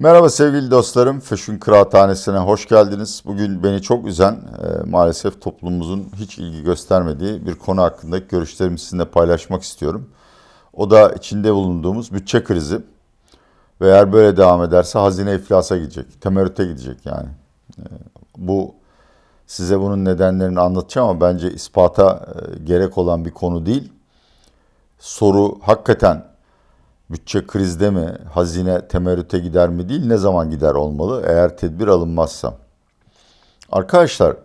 Merhaba sevgili dostlarım. Fashion Kıraathanesi'ne hoş geldiniz. Bugün beni çok üzen, e, maalesef toplumumuzun hiç ilgi göstermediği bir konu hakkındaki görüşlerimi sizinle paylaşmak istiyorum. O da içinde bulunduğumuz bütçe krizi. Ve eğer böyle devam ederse hazine iflasa gidecek, temerrüte gidecek yani. E, bu size bunun nedenlerini anlatacağım ama bence ispata e, gerek olan bir konu değil. Soru hakikaten bütçe krizde mi, hazine temerrüte gider mi değil, ne zaman gider olmalı eğer tedbir alınmazsa. Arkadaşlar,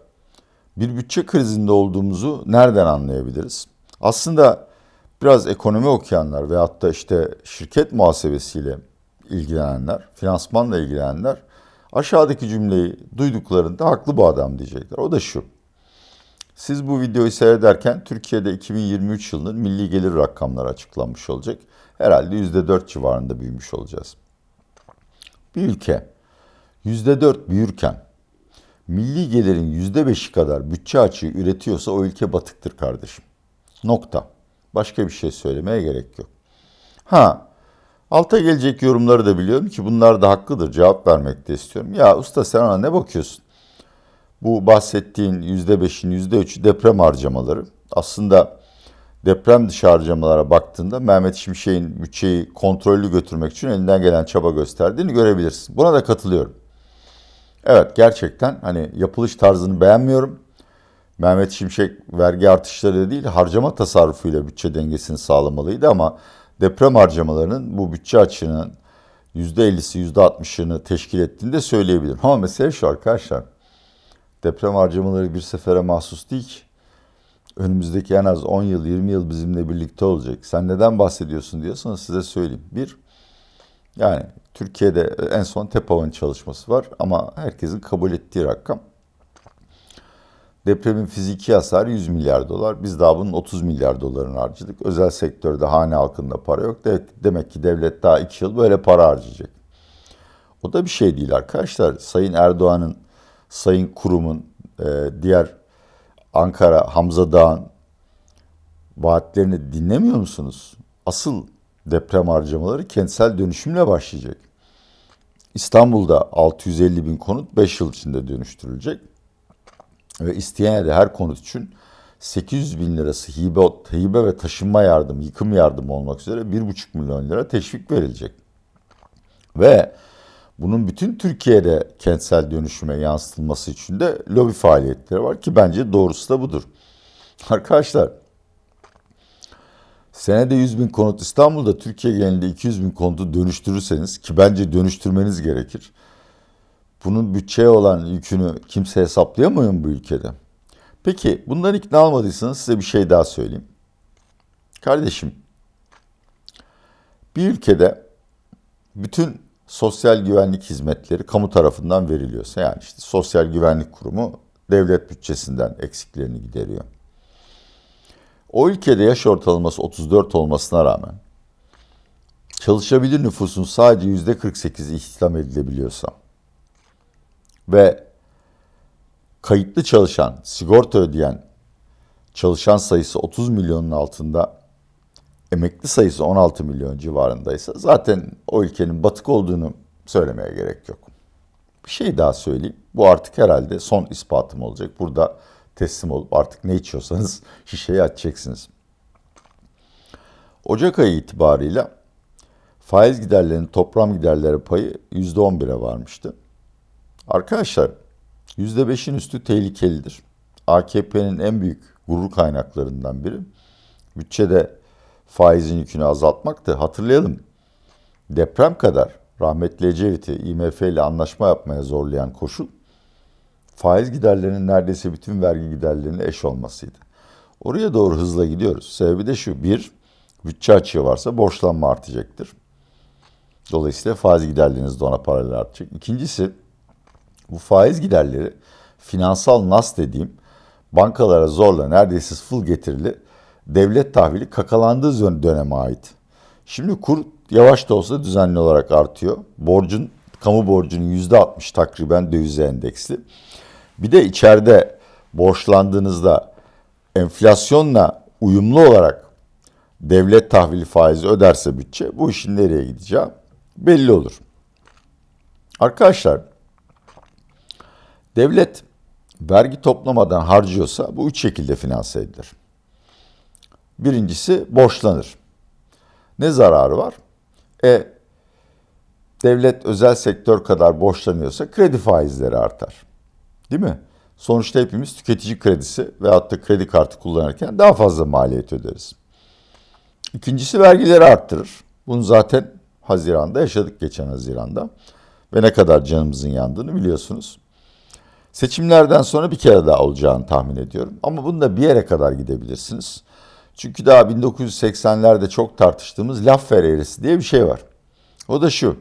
bir bütçe krizinde olduğumuzu nereden anlayabiliriz? Aslında biraz ekonomi okuyanlar veyahut da işte şirket muhasebesiyle ilgilenenler, finansmanla ilgilenenler aşağıdaki cümleyi duyduklarında haklı bu adam diyecekler. O da şu. Siz bu videoyu seyrederken Türkiye'de 2023 yılının milli gelir rakamları açıklanmış olacak herhalde %4 civarında büyümüş olacağız. Bir ülke %4 büyürken milli gelirin %5'i kadar bütçe açığı üretiyorsa o ülke batıktır kardeşim. Nokta. Başka bir şey söylemeye gerek yok. Ha, alta gelecek yorumları da biliyorum ki bunlar da haklıdır. Cevap vermek de istiyorum. Ya usta sen ona ne bakıyorsun? Bu bahsettiğin %5'in %3'ü deprem harcamaları. Aslında deprem dışı harcamalara baktığında Mehmet Şimşek'in bütçeyi kontrollü götürmek için elinden gelen çaba gösterdiğini görebilirsin. Buna da katılıyorum. Evet gerçekten hani yapılış tarzını beğenmiyorum. Mehmet Şimşek vergi artışları değil harcama tasarrufuyla bütçe dengesini sağlamalıydı ama deprem harcamalarının bu bütçe açığının %50'si %60'ını teşkil ettiğini de söyleyebilirim. Ama mesele şu arkadaşlar. Deprem harcamaları bir sefere mahsus değil ki önümüzdeki en az 10 yıl, 20 yıl bizimle birlikte olacak. Sen neden bahsediyorsun diyorsanız size söyleyeyim. Bir, yani Türkiye'de en son TEPAV'ın çalışması var ama herkesin kabul ettiği rakam. Depremin fiziki hasarı 100 milyar dolar. Biz daha bunun 30 milyar dolarını harcadık. Özel sektörde hane halkında para yok. Demek ki devlet daha 2 yıl böyle para harcayacak. O da bir şey değil arkadaşlar. Sayın Erdoğan'ın, Sayın Kurum'un, diğer Ankara, Hamza Dağ'ın vaatlerini dinlemiyor musunuz? Asıl deprem harcamaları kentsel dönüşümle başlayacak. İstanbul'da 650 bin konut 5 yıl içinde dönüştürülecek. Ve isteyene her konut için 800 bin lirası hibe, hibe ve taşınma yardımı, yıkım yardımı olmak üzere 1,5 milyon lira teşvik verilecek. Ve bunun bütün Türkiye'de kentsel dönüşüme yansıtılması için de lobi faaliyetleri var ki bence doğrusu da budur. Arkadaşlar senede 100 bin konut İstanbul'da Türkiye genelinde 200 bin konutu dönüştürürseniz ki bence dönüştürmeniz gerekir. Bunun bütçeye olan yükünü kimse hesaplayamıyor mu bu ülkede? Peki bundan ikna almadıysanız size bir şey daha söyleyeyim. Kardeşim bir ülkede bütün sosyal güvenlik hizmetleri kamu tarafından veriliyorsa yani işte sosyal güvenlik kurumu devlet bütçesinden eksiklerini gideriyor. O ülkede yaş ortalaması 34 olmasına rağmen çalışabilir nüfusun sadece yüzde 48'i istihdam edilebiliyorsa ve kayıtlı çalışan, sigorta ödeyen çalışan sayısı 30 milyonun altında emekli sayısı 16 milyon civarındaysa zaten o ülkenin batık olduğunu söylemeye gerek yok. Bir şey daha söyleyeyim. Bu artık herhalde son ispatım olacak. Burada teslim olup artık ne içiyorsanız şişeyi açacaksınız. Ocak ayı itibarıyla faiz giderlerinin toplam giderleri payı %11'e varmıştı. Arkadaşlar %5'in üstü tehlikelidir. AKP'nin en büyük gurur kaynaklarından biri. Bütçede faizin yükünü azaltmaktı. Hatırlayalım. Deprem kadar rahmetli Ecevit'i IMF ile anlaşma yapmaya zorlayan koşul faiz giderlerinin neredeyse bütün vergi giderlerine eş olmasıydı. Oraya doğru hızla gidiyoruz. Sebebi de şu. Bir, bütçe açığı varsa borçlanma artacaktır. Dolayısıyla faiz giderleriniz de ona paralel artacak. İkincisi bu faiz giderleri finansal nas dediğim bankalara zorla neredeyse full getirili devlet tahvili kakalandığı döneme ait. Şimdi kur yavaş da olsa düzenli olarak artıyor. Borcun, kamu borcunun yüzde 60 takriben dövize endeksli. Bir de içeride borçlandığınızda enflasyonla uyumlu olarak devlet tahvili faizi öderse bütçe bu işin nereye gideceği belli olur. Arkadaşlar devlet vergi toplamadan harcıyorsa bu üç şekilde finanse edilir. Birincisi borçlanır. Ne zararı var? E devlet özel sektör kadar borçlanıyorsa kredi faizleri artar. Değil mi? Sonuçta hepimiz tüketici kredisi veyahut da kredi kartı kullanırken daha fazla maliyet öderiz. İkincisi vergileri arttırır. Bunu zaten Haziran'da yaşadık geçen Haziran'da. Ve ne kadar canımızın yandığını biliyorsunuz. Seçimlerden sonra bir kere daha olacağını tahmin ediyorum. Ama bunu da bir yere kadar gidebilirsiniz. Çünkü daha 1980'lerde çok tartıştığımız laf eğrisi diye bir şey var. O da şu.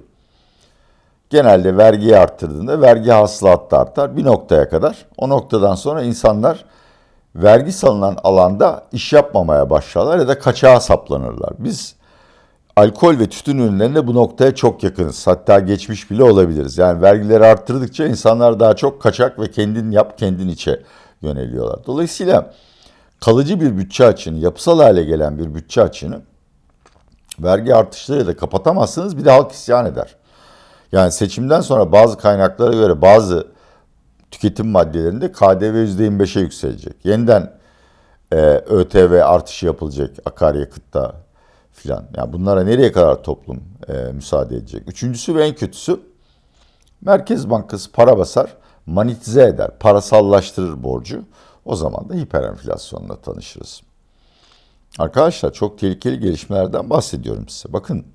Genelde vergiyi arttırdığında vergi hasılatı da artar bir noktaya kadar. O noktadan sonra insanlar vergi salınan alanda iş yapmamaya başlarlar ya da kaçağa saplanırlar. Biz alkol ve tütün ürünlerinde bu noktaya çok yakınız. Hatta geçmiş bile olabiliriz. Yani vergileri arttırdıkça insanlar daha çok kaçak ve kendin yap kendin içe yöneliyorlar. Dolayısıyla kalıcı bir bütçe açığını, yapısal hale gelen bir bütçe açığını vergi artışlarıyla da kapatamazsınız bir de halk isyan eder. Yani seçimden sonra bazı kaynaklara göre bazı tüketim maddelerinde KDV %25'e yükselecek. Yeniden e, ÖTV artışı yapılacak akaryakıtta filan. Yani bunlara nereye kadar toplum e, müsaade edecek? Üçüncüsü ve en kötüsü Merkez Bankası para basar, manitize eder, parasallaştırır borcu. O zaman da hiperenflasyonla tanışırız. Arkadaşlar çok tehlikeli gelişmelerden bahsediyorum size. Bakın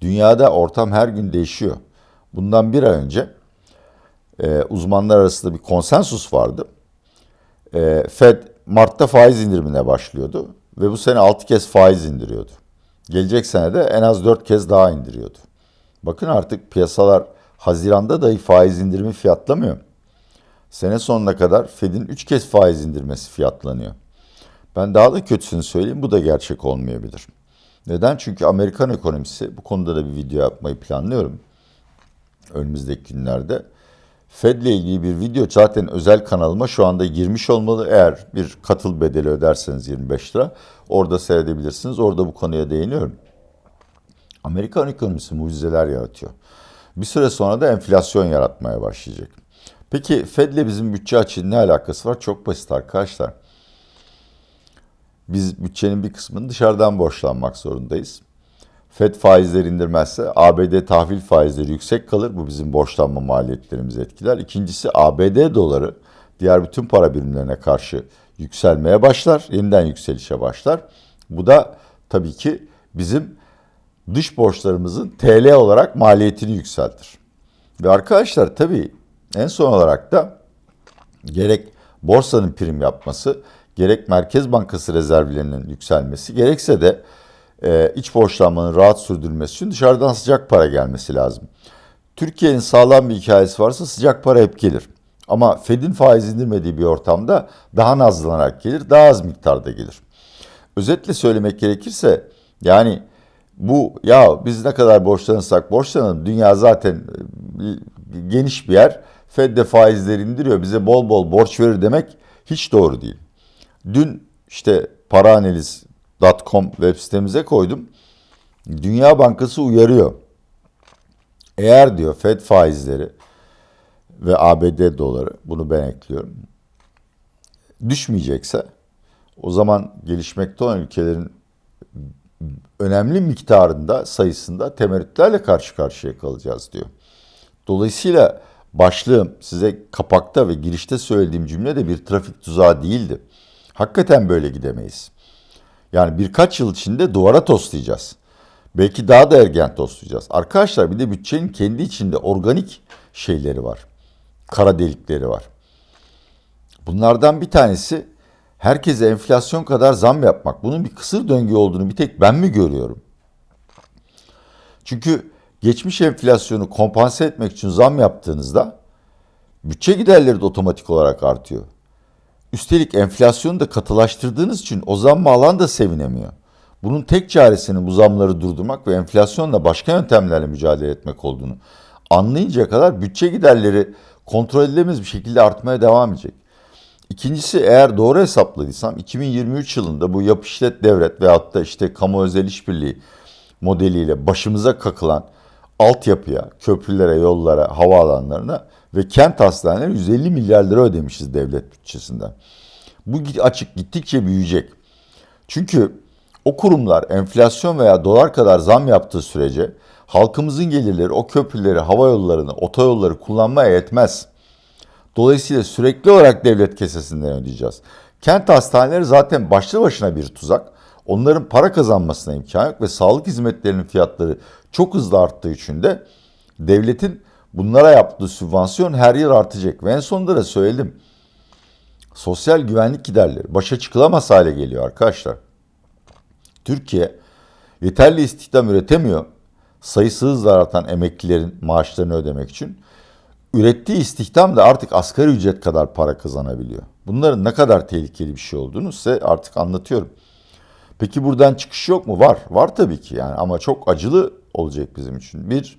dünyada ortam her gün değişiyor. Bundan bir ay önce e, uzmanlar arasında bir konsensus vardı. E, Fed Mart'ta faiz indirimine başlıyordu ve bu sene 6 kez faiz indiriyordu. Gelecek sene de en az 4 kez daha indiriyordu. Bakın artık piyasalar Haziran'da dahi faiz indirimi fiyatlamıyor. Sene sonuna kadar Fed'in 3 kez faiz indirmesi fiyatlanıyor. Ben daha da kötüsünü söyleyeyim bu da gerçek olmayabilir. Neden? Çünkü Amerikan ekonomisi bu konuda da bir video yapmayı planlıyorum. Önümüzdeki günlerde. Fed ile ilgili bir video zaten özel kanalıma şu anda girmiş olmalı. Eğer bir katıl bedeli öderseniz 25 lira orada seyredebilirsiniz. Orada bu konuya değiniyorum. Amerikan ekonomisi mucizeler yaratıyor. Bir süre sonra da enflasyon yaratmaya başlayacak. Peki Fed ile bizim bütçe açığının ne alakası var? Çok basit arkadaşlar. Biz bütçenin bir kısmını dışarıdan borçlanmak zorundayız. FED faizleri indirmezse ABD tahvil faizleri yüksek kalır. Bu bizim borçlanma maliyetlerimizi etkiler. İkincisi ABD doları diğer bütün para birimlerine karşı yükselmeye başlar. Yeniden yükselişe başlar. Bu da tabii ki bizim dış borçlarımızın TL olarak maliyetini yükseltir. Ve arkadaşlar tabii en son olarak da gerek borsanın prim yapması, gerek Merkez Bankası rezervlerinin yükselmesi, gerekse de e, iç borçlanmanın rahat sürdürülmesi için dışarıdan sıcak para gelmesi lazım. Türkiye'nin sağlam bir hikayesi varsa sıcak para hep gelir. Ama Fed'in faiz indirmediği bir ortamda daha nazlanarak gelir, daha az miktarda gelir. Özetle söylemek gerekirse yani bu ya biz ne kadar borçlanırsak borçlanalım dünya zaten e, geniş bir yer. Fed de faizleri indiriyor bize bol bol borç verir demek hiç doğru değil. Dün işte para analiz .com web sitemize koydum. Dünya Bankası uyarıyor. Eğer diyor Fed faizleri ve ABD doları bunu ben ekliyorum. Düşmeyecekse o zaman gelişmekte olan ülkelerin önemli miktarında sayısında temerrütlerle karşı karşıya kalacağız diyor. Dolayısıyla başlığım size kapakta ve girişte söylediğim cümle de bir trafik tuzağı değildi. Hakikaten böyle gidemeyiz. Yani birkaç yıl içinde duvara toslayacağız. Belki daha da ergen toslayacağız. Arkadaşlar bir de bütçenin kendi içinde organik şeyleri var. Kara delikleri var. Bunlardan bir tanesi herkese enflasyon kadar zam yapmak. Bunun bir kısır döngü olduğunu bir tek ben mi görüyorum? Çünkü geçmiş enflasyonu kompanse etmek için zam yaptığınızda bütçe giderleri de otomatik olarak artıyor. Üstelik enflasyonu da katılaştırdığınız için o zammı alan da sevinemiyor. Bunun tek çaresinin bu zamları durdurmak ve enflasyonla başka yöntemlerle mücadele etmek olduğunu anlayınca kadar bütçe giderleri kontrol edilemez bir şekilde artmaya devam edecek. İkincisi eğer doğru hesapladıysam 2023 yılında bu yap işlet devret veyahut da işte kamu özel işbirliği modeliyle başımıza kakılan altyapıya, köprülere, yollara, havaalanlarına ve kent hastaneleri 150 milyar lira ödemişiz devlet bütçesinden. Bu açık gittikçe büyüyecek. Çünkü o kurumlar enflasyon veya dolar kadar zam yaptığı sürece halkımızın gelirleri o köprüleri, hava yollarını, otoyolları kullanmaya yetmez. Dolayısıyla sürekli olarak devlet kesesinden ödeyeceğiz. Kent hastaneleri zaten başlı başına bir tuzak. Onların para kazanmasına imkan yok ve sağlık hizmetlerinin fiyatları çok hızlı arttığı için de devletin bunlara yaptığı sübvansiyon her yıl artacak. Ve en sonunda da söyledim. Sosyal güvenlik giderleri başa çıkılamaz hale geliyor arkadaşlar. Türkiye yeterli istihdam üretemiyor. Sayısı hızla artan emeklilerin maaşlarını ödemek için. Ürettiği istihdam da artık asgari ücret kadar para kazanabiliyor. Bunların ne kadar tehlikeli bir şey olduğunu size artık anlatıyorum. Peki buradan çıkış yok mu? Var. Var tabii ki yani ama çok acılı olacak bizim için. Bir,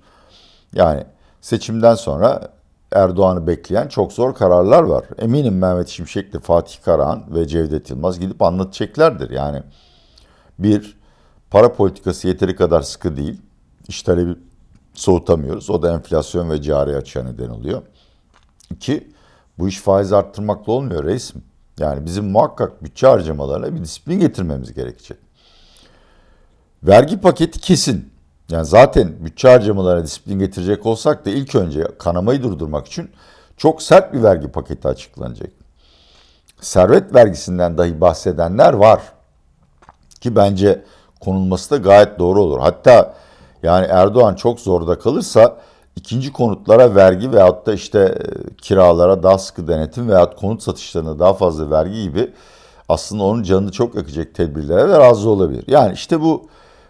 yani seçimden sonra Erdoğan'ı bekleyen çok zor kararlar var. Eminim Mehmet Şimşek'le Fatih Karahan ve Cevdet Yılmaz gidip anlatacaklardır. Yani bir, para politikası yeteri kadar sıkı değil. İş talebi soğutamıyoruz. O da enflasyon ve cari açığa neden oluyor. İki, bu iş faiz arttırmakla olmuyor reisim. Yani bizim muhakkak bütçe harcamalarına bir disiplin getirmemiz gerekecek. Vergi paketi kesin. Yani zaten bütçe harcamalarına disiplin getirecek olsak da ilk önce kanamayı durdurmak için çok sert bir vergi paketi açıklanacak. Servet vergisinden dahi bahsedenler var. Ki bence konulması da gayet doğru olur. Hatta yani Erdoğan çok zorda kalırsa ikinci konutlara vergi veyahut da işte e, kiralara daha sıkı denetim veyahut konut satışlarına daha fazla vergi gibi aslında onun canını çok yakacak tedbirlere de razı olabilir. Yani işte bu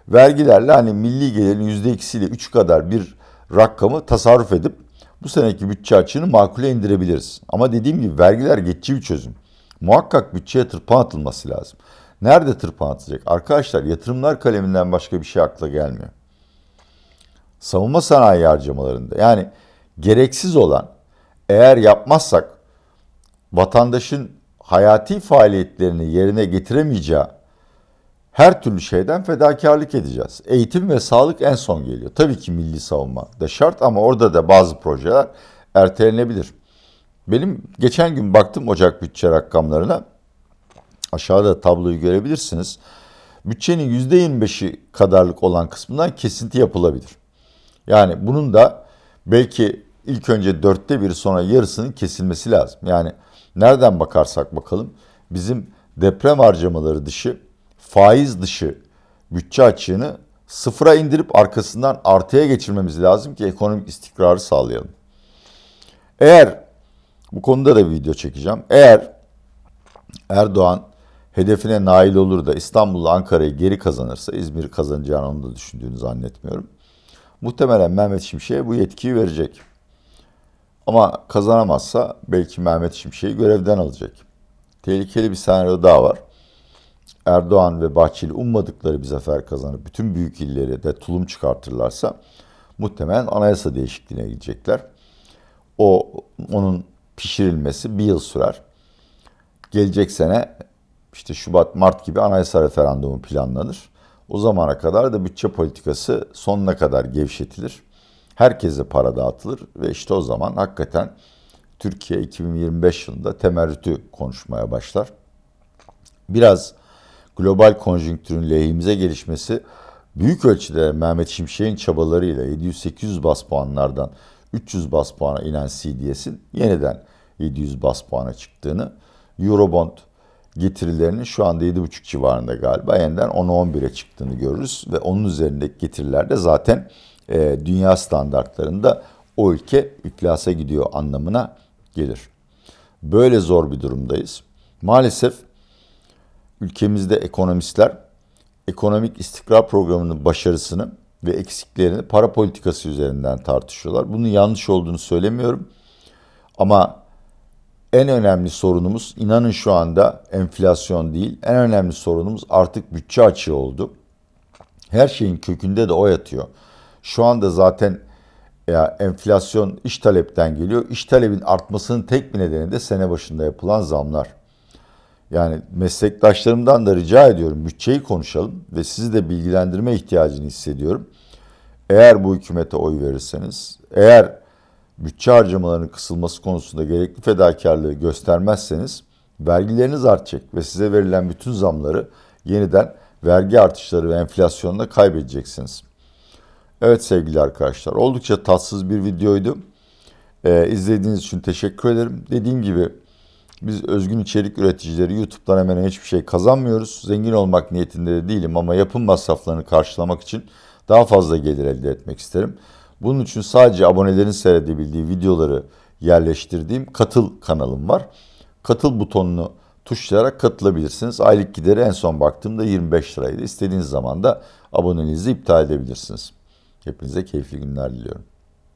vergilerle hani milli gelirin yüzde ikisiyle üç kadar bir rakamı tasarruf edip bu seneki bütçe açığını makule indirebiliriz. Ama dediğim gibi vergiler geçici bir çözüm. Muhakkak bütçeye tırpan atılması lazım. Nerede tırpan atacak? Arkadaşlar yatırımlar kaleminden başka bir şey akla gelmiyor savunma sanayi harcamalarında yani gereksiz olan eğer yapmazsak vatandaşın hayati faaliyetlerini yerine getiremeyeceği her türlü şeyden fedakarlık edeceğiz. Eğitim ve sağlık en son geliyor. Tabii ki milli savunma da şart ama orada da bazı projeler ertelenebilir. Benim geçen gün baktım Ocak bütçe rakamlarına. Aşağıda tabloyu görebilirsiniz. Bütçenin %25'i kadarlık olan kısmından kesinti yapılabilir. Yani bunun da belki ilk önce dörtte bir sonra yarısının kesilmesi lazım. Yani nereden bakarsak bakalım bizim deprem harcamaları dışı, faiz dışı bütçe açığını sıfıra indirip arkasından artıya geçirmemiz lazım ki ekonomik istikrarı sağlayalım. Eğer bu konuda da bir video çekeceğim. Eğer Erdoğan hedefine nail olur da İstanbul'la Ankara'yı geri kazanırsa İzmir kazanacağını onu da düşündüğünü zannetmiyorum. Muhtemelen Mehmet Şimşek'e bu yetkiyi verecek. Ama kazanamazsa belki Mehmet Şimşek'i görevden alacak. Tehlikeli bir senaryo daha var. Erdoğan ve Bahçeli ummadıkları bir zafer kazanıp bütün büyük illeri de tulum çıkartırlarsa muhtemelen anayasa değişikliğine gidecekler. O onun pişirilmesi bir yıl sürer. Gelecek sene işte Şubat Mart gibi anayasa referandumu planlanır. O zamana kadar da bütçe politikası sonuna kadar gevşetilir. Herkese para dağıtılır ve işte o zaman hakikaten Türkiye 2025 yılında temerrütü konuşmaya başlar. Biraz global konjonktürün lehimize gelişmesi büyük ölçüde Mehmet Şimşek'in çabalarıyla 700-800 bas puanlardan 300 bas puana inen CDS'in yeniden 700 bas puana çıktığını, Eurobond getirilerinin şu anda 7,5 civarında galiba. Yeniden 10'a 11'e çıktığını görürüz ve onun üzerindeki getiriler de zaten e, dünya standartlarında o ülke iflasa gidiyor anlamına gelir. Böyle zor bir durumdayız. Maalesef ülkemizde ekonomistler ekonomik istikrar programının başarısını ve eksiklerini para politikası üzerinden tartışıyorlar. Bunun yanlış olduğunu söylemiyorum. Ama en önemli sorunumuz inanın şu anda enflasyon değil. En önemli sorunumuz artık bütçe açığı oldu. Her şeyin kökünde de o yatıyor. Şu anda zaten ya enflasyon iş talepten geliyor. İş talebin artmasının tek bir nedeni de sene başında yapılan zamlar. Yani meslektaşlarımdan da rica ediyorum bütçeyi konuşalım ve sizi de bilgilendirme ihtiyacını hissediyorum. eğer bu hükümete oy verirseniz, eğer bütçe harcamalarının kısılması konusunda gerekli fedakarlığı göstermezseniz vergileriniz artacak ve size verilen bütün zamları yeniden vergi artışları ve enflasyonla kaybedeceksiniz. Evet sevgili arkadaşlar oldukça tatsız bir videoydu. Ee, izlediğiniz için teşekkür ederim. Dediğim gibi biz özgün içerik üreticileri YouTube'dan hemen hiçbir şey kazanmıyoruz. Zengin olmak niyetinde de değilim ama yapım masraflarını karşılamak için daha fazla gelir elde etmek isterim. Bunun için sadece abonelerin seyredebildiği videoları yerleştirdiğim Katıl kanalım var. Katıl butonunu tuşlayarak katılabilirsiniz. Aylık gideri en son baktığımda 25 liraydı. İstediğiniz zaman da aboneliğinizi iptal edebilirsiniz. Hepinize keyifli günler diliyorum.